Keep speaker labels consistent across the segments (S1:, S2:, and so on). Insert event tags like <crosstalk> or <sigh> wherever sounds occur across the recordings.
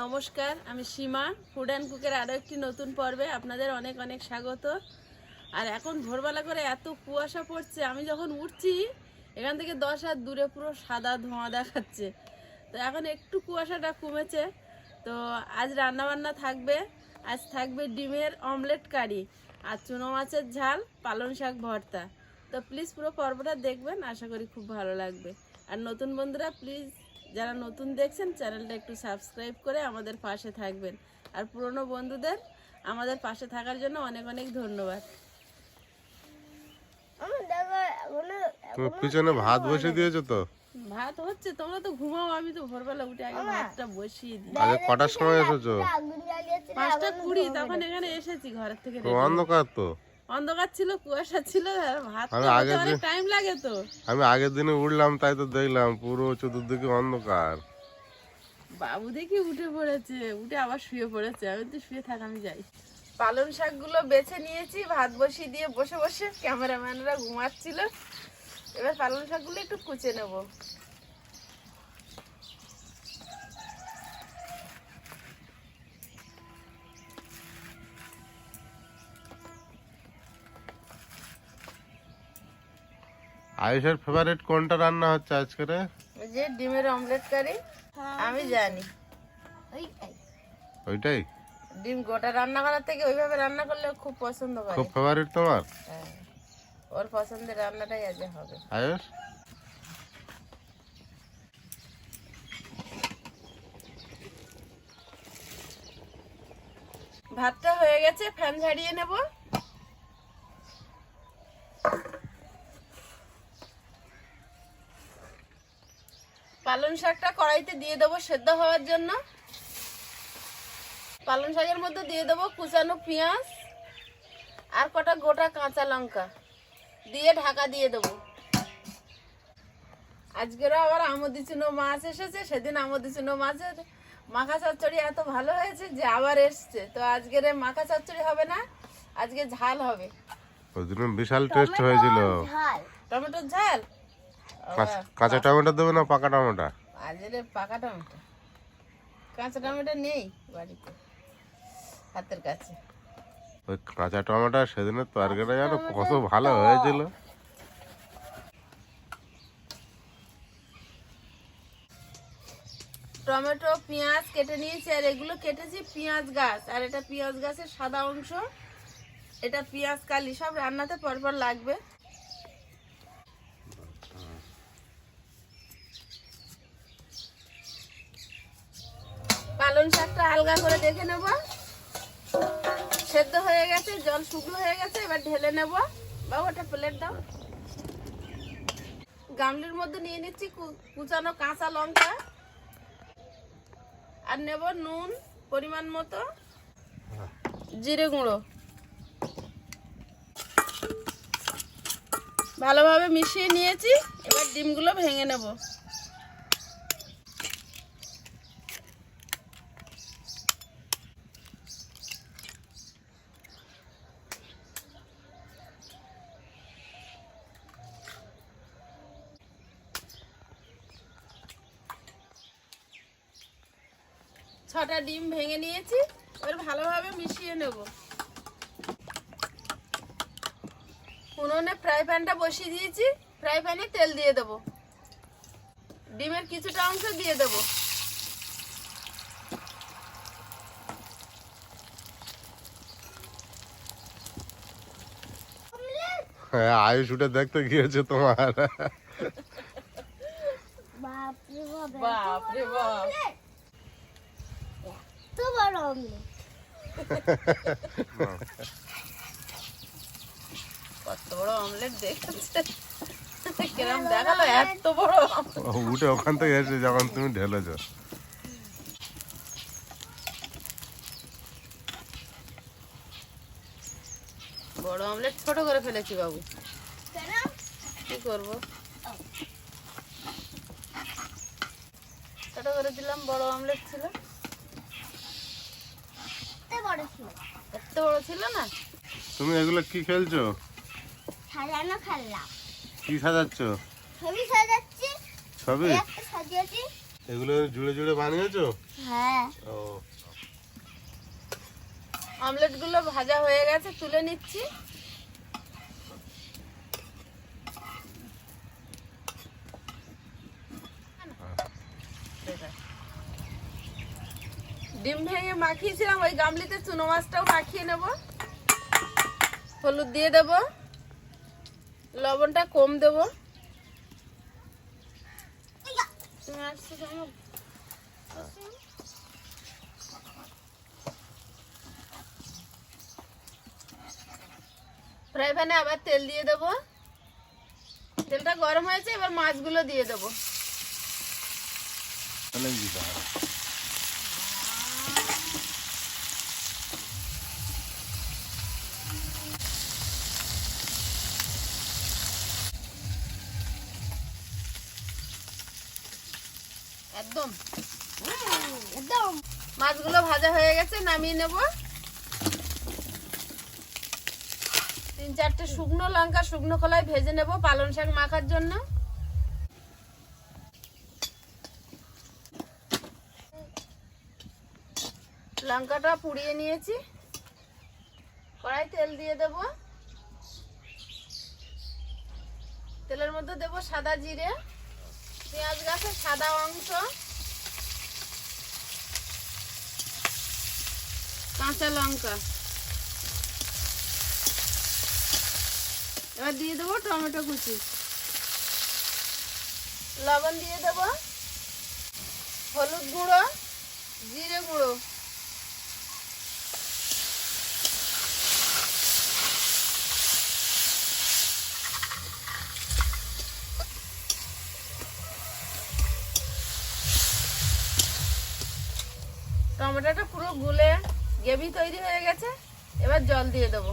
S1: নমস্কার, আমি সীমা food and কুকের আরও একটি নতুন পর্বে আপনাদের অনেক অনেক স্বাগত। আর এখন ভোরবেলা করে এত কুয়াশা পড়ছে, আমি যখন উঠছি, এখান থেকে দশ হাত দূরে পুরো সাদা ধোঁয়া দেখাচ্ছে। তো এখন একটু কুয়াশাটা কমেছে। তো আজ রান্নাবান্না থাকবে, আজ থাকবে ডিমের অমলেট কারি আর চুনো মাছের ঝাল, পালং শাক ভর্তা। তো প্লিজ পুরো পর্বটা দেখবেন আশা করি খুব ভালো লাগবে। আর নতুন বন্ধুরা প্লিজ যারা নতুন দেখছেন চ্যানেলটা একটু সাবস্ক্রাইব করে আমাদের পাশে থাকবেন। আর পুরনো বন্ধুদের আমাদের পাশে থাকার জন্য অনেক অনেক ধন্যবাদ।
S2: পিছনে ভাত বসে দিয়েছ তো?
S1: ভাত হচ্ছে তোমরা তো ঘুমাও আমি তো ভোরবেলা উঠে আগে ভাতটা বসিয়ে দিই।
S2: আজ কটার সময় এসেছ?
S1: পাঁচটা কুড়ি তখন এখানে এসেছি ঘরের থেকে
S2: অন্ধকার তো।
S1: অন্ধকার ছিল কুয়াশা ছিল ভাত অনেক টাইম লাগে তো।
S2: আমি আগের দিনে উঠলাম তাই তো দেখলাম পুরো চতুর্দিকে অন্ধকার।
S1: বাবু দেখি উঠে পড়েছে উঠে আবার শুয়ে পড়েছে। আমি তো শুয়ে থাক আমি যাই। পালং শাকগুলো বেছে নিয়েছি ভাত বসিয়ে দিয়ে বসে বসে ক্যামেরাম্যানরা ঘুমাচ্ছিল। এবার পালং শাকগুলো একটু কুচে নেব।
S2: আয়ুষের ফেভারিট কোনটা রান্না হচ্ছে আজকে রে
S1: এই যে ডিমের অমলেট কারি আমি জানি।
S2: ওইটাই?
S1: ডিম গোটা রান্না করার থেকে ওইভাবে রান্না করলে খুব পছন্দ করে।
S2: খুব ফেভারিট তোমার?
S1: হ্যাঁ। ওর পছন্দের রান্নাটাই আজ হবে।
S2: আয়ুষ?
S1: ভাতটা হয়ে গেছে ফ্যান ঝাড়িয়ে নেব। পালং শাকটা কড়াইতে দিয়ে দেবো সেদ্ধ হওয়ার জন্য। পালং শাকের মধ্যে দিয়ে দেবো কুচানো পেঁয়াজ আর কটা গোটা কাঁচা লঙ্কা। দিয়ে ঢাকা দিয়ে দেবো। আজকেরও আবার আমদি চুনো মাছ এসেছে সেদিন আমদি চুনো মাছের মাখা চচ্চড়ি এত ভালো হয়েছে যে আবার এসছে। তো আজকের মাখা চচ্চড়ি হবে না আজকে ঝাল হবে।
S2: বিশাল টেস্ট হয়েছিল।
S1: টমেটোর ঝাল?
S2: কাঁচ- টমেটো দেবে না পাকা টমেটো?
S1: পাকা টমেটো। কাঁচা টমেটো নেই বাড়িতে হাতের কাছে।
S2: ওই কাঁচা টমেটো সেদিনের তরকারিটা যেন কত ভালো হয়েছিল।
S1: টমেটো পেঁয়াজ কেটে নিয়েছি আর এগুলো কেটেছি পেঁয়াজ গাছ। আর এটা পেঁয়াজ গাছের সাদা অংশ এটা পেঁয়াজ কালি সব রান্নাতে পরপর লাগবে। পালং শাকটা আলগা করে দেখে নেব। সেদ্ধ হয়ে গেছে, জল শুকনো হয়ে গেছে, এবার ঢেলে নেব। বাবু ওটা প্লেট দাও। গামলির মধ্যে নিয়ে নিচ্ছি কুচানো কাঁচা লঙ্কা। আর নেব নুন, পরিমাণ মতো। জিরে গুঁড়ো। ভালোভাবে মিশিয়ে নিয়েছি, এবার ডিমগুলো ভেঙে নেব। ছটা ডিম ভেঙে নিয়েছি এবার ভালোভাবে মিশিয়ে নেব। উনুনে ফ্রাই প্যানটা বসিয়ে দিয়েছি ফ্রাই প্যানে তেল দিয়ে দেব। ডিমের কিছুটা অংশ দিয়ে দেব।
S2: হ্যাঁ আয়ুষ উঠে দেখতে গিয়েছে তোমার।
S1: বাপরে বাপ কত বড় অমলেট দেখেছে। কিরম দেখাল এত বড়
S2: উঠে ওখান থেকে এসে যখন তুমি ঢেলেছো
S1: বড় অমলেট ছোট করে ফেলেছি বাবু। কি করব? ছোট করে দিলাম বড় অমলেট ছিল। এত বড় ছিল না।
S2: তুমি এগুলো কি খেলছো?
S3: সাজানো খেললাম
S2: কি সাজাচ্ছ? ছবি
S3: সাজাচ্ছি। ছবি? সাজিয়েছি।
S2: এগুলো জুড়ে জুড়ে বানিয়েছো?
S3: হ্যাঁ।
S2: ও।
S1: অমলেটগুলো ভাজা হয়ে গেছে তুলে নিচ্ছি। ডিম ভেঙে মাখিয়েছিলাম, ওই গামলিতে চুনো মাছটাও মাখিয়ে নেব। হলুদ দিয়ে দেব। লবণটা কম দেব। ফ্রাই প্যানে আবার তেল দিয়ে দেব। তেলটা গরম হয়েছে, এবার মাছগুলো দিয়ে দেব।
S2: দিতে
S1: একদম।
S3: একদম।
S1: মাছগুলো ভাজা হয়ে গেছে, নামিয়ে নেব। তিন চারটে শুকনো লঙ্কা, শুকনো কলাই ভেজে নেব পালং শাক মাখার জন্য। লঙ্কাটা পুড়িয়ে নিয়েছি। কড়াই তেল দিয়ে দেব। তেলের মধ্যে দেব সাদা জিরে। পেঁয়াজ গাছের সাদা অংশ, কাঁচা লঙ্কা। এবার দিয়ে দেবো টমেটো কুচি। লবণ দিয়ে দেবো হলুদ গুঁড়ো, জিরে গুঁড়ো টমেটোটা পুরো গুলে গ্রেভি তৈরি হয়ে গেছে, এবার জল দিয়ে দেবো।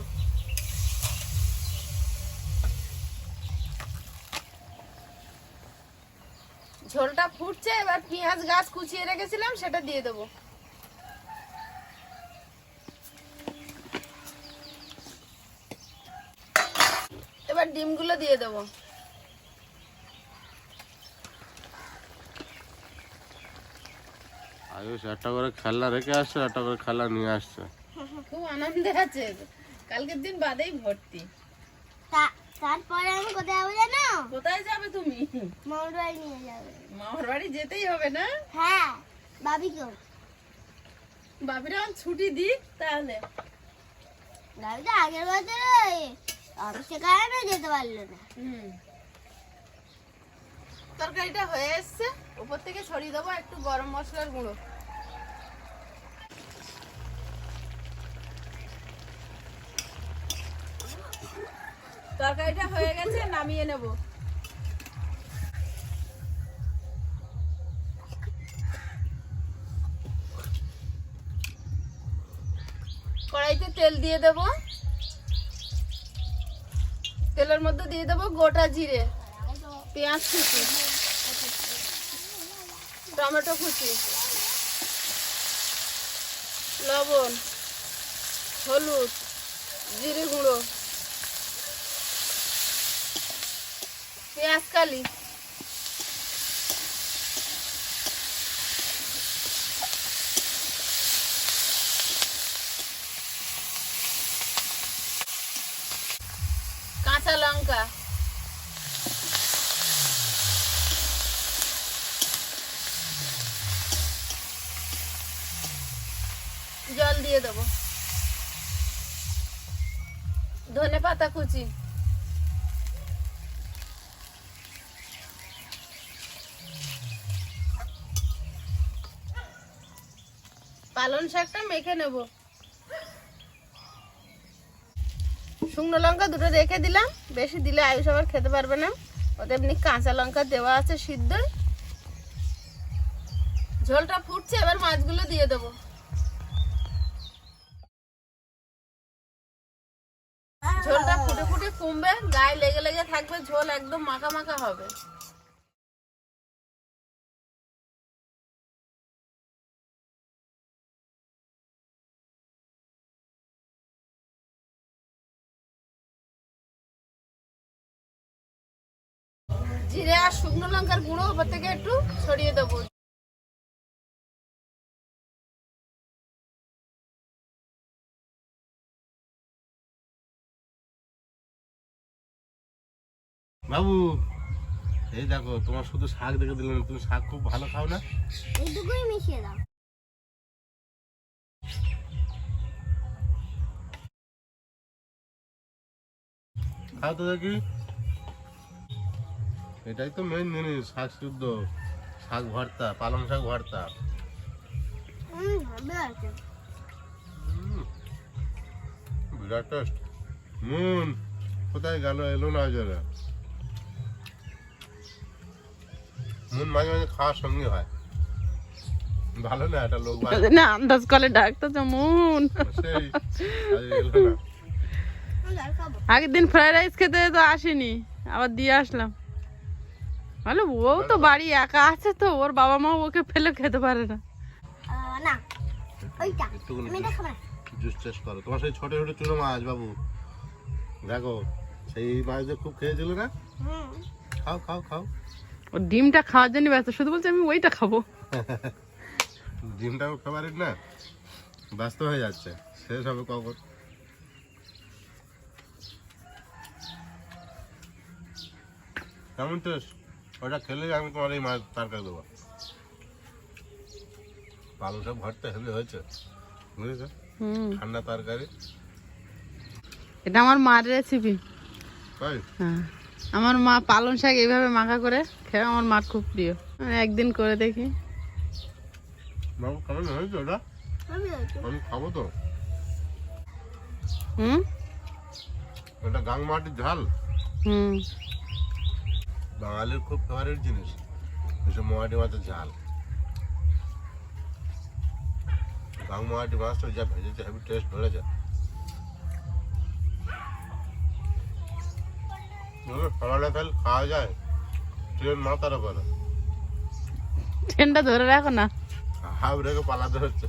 S1: ঝোলটা ফুটছে, এবার পেঁয়াজ গাছ কুচিয়ে রেখেছিলাম, সেটা দিয়ে দেবো। এবার ডিমগুলো দিয়ে দেবো।
S2: আয়ুষ একটা করে খেলনা রেখে আসছে একটা করে খেলনা নিয়ে আসছে।
S1: খুব আনন্দে আছে কালকের দিন বাদেই ভর্তি।
S3: তারপরে আমি কোথায় যাব জানো?
S1: কোথায় যাবে তুমি?
S3: মামার বাড়ি নিয়ে যাবে।
S1: মামার বাড়ি যেতেই হবে না?
S3: হ্যাঁ বাবি কেউ
S1: বাবিরা আমার ছুটি দিক তাহলে।
S3: বাবি তো আগের বছর অফিসে কারণে যেতে পারল না।
S1: হুম। তরকারিটা হয়ে এসছে। উপর থেকে ছড়িয়ে দেবো একটু গরম মশলার গুঁড়ো। তরকারিটা হয়ে গেছে, নামিয়ে নেব। কড়াইতে তেল দিয়ে দেব। তেলের মধ্যে দিয়ে দেবো গোটা জিরে। পেঁয়াজ কুচি। টমেটো কুচি। লবণ হলুদ জিরে গুঁড়ো। পেঁয়াজ কালি। কাঁচা লঙ্কা জল দিয়ে দেবো। ধনে পাতা কুচি। পালং শাকটা মেখে নেব। শুকনো লঙ্কা দুটো রেখে দিলাম। বেশি দিলে আয়ুষ আবার খেতে পারবে না। ওতে এমনি কাঁচা লঙ্কা দেওয়া আছে সিদ্ধ। ঝোলটা ফুটছে, এবার মাছগুলো দিয়ে দেবো। কমবে, গায়ে লেগে লেগে থাকবে, ঝোল একদম মাখা মাখা হবে। জিরে আর শুকনো লঙ্কার গুঁড়ো ওপর থেকে একটু ছড়িয়ে দেবো।
S2: বাবু এই দেখো তোমার শুধু শাক দেখে দিলাম তুমি শাক খুব ভালো খাও না?
S3: এইটুকুই মিশিয়ে দাও।
S2: খাও তো দেখি। এটাই তো মেন জিনিস শাক শুদ্ধ। শাক ভর্তা পালং শাক ভর্তা। বিরাট টেস্ট মুন কোথায় গেল এলো না জোরে মুন মাঝে মাঝে খাওয়ার সঙ্গে হয়। ভালো না একটা লোক
S1: না আন্দাজ করে ডাকতো যেমন। আগের দিন ফ্রাইড রাইস খেতে তো আসেনি আবার দিয়ে আসলাম। ভালো ও তো বাড়ি একা আছে তো ওর বাবা মা ওকে ফেলে খেতে পারে না।
S3: না ওইটা আমি এটা
S2: জুস টেস্ট করো। তোমার সেই ছোট ছোট চুনো মাছ বাবু। দেখো সেই মাছ খুব খেয়েছিল না? খাও খাও খাও।
S1: ও ডিমটা খাওয়ার জন্য ব্যস্ত শুধু বলছে আমি ওইটা খাব। <laughs>
S2: ডিমটাও ফেভারিট না ব্যস্ত হয়ে যাচ্ছে শেষ হবে কখন? কেমন টেস্ট? ওটা খেলে আমি তোমার এই মাছ তরকারি দেবো। পালং সব ভরতে হেভি হয়েছে বুঝেছ? ঠান্ডা তরকারি।
S1: এটা আমার মার রেসিপি হ্যাঁ। আমার মা পালং শাক এইভাবে মাখা করে খেয়ে আমার মার খুব প্রিয়। আমি একদিন করে দেখি।
S3: আমি
S2: খাব তো।
S1: হুম?
S2: ওটা গাং মাটির ঝাল।
S1: হুম।
S2: বাঙালির খুব ফেভারিট জিনিস। এসব মোয়াটি মাছের ঝাল। গাং মোয়াটি মাছটা যা ভেজেছে হেভি টেস্ট ধরেছে। সকালে ফেল খাওয়া যায়। ট্রেন মাথার উপরে
S1: ট্রেনটা ধরে রাখো না।
S2: হাফ রেখে পালাতে হচ্ছে।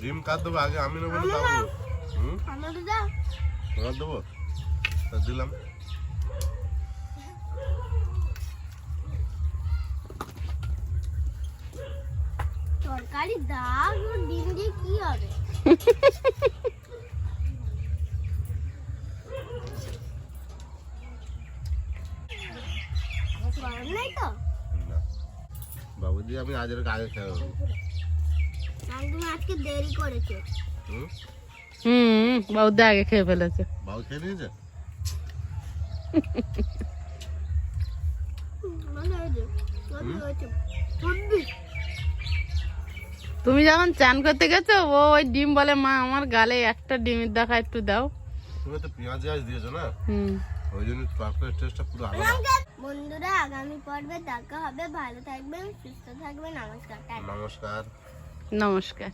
S2: ডিম কার দেবো? আগে আমি নেব না তোমার দেবো? দিলাম।
S3: তরকারি আর ডিম দিয়ে কি হবে <laughs> গরম নাই তো
S2: না বাবুজি আমি আজের আগে খেয়ে নেব।
S3: তুমি আজকে দেরি করেছ।
S2: হুম?
S1: আগে খেয়ে ফেলেছে।
S2: খেয়ে নিয়েছে?
S1: তুমি যখন চান করতে গেছো ও ওই ডিম বলে মা আমার গালে একটা ডিমের দেখা একটু দাও।
S2: তুমি তো পেঁয়াজ পেঁয়াজ দিয়েছ না?
S1: হুম।
S2: ওই জন্য তরকারির টেস্টটা পুরো আলাদা।
S3: বন্ধুরা আগামী পর্বে দেখা হবে। ভালো থাকবেন সুস্থ থাকবেন। নমস্কার।
S2: নমস্কার।
S1: নমস্কার।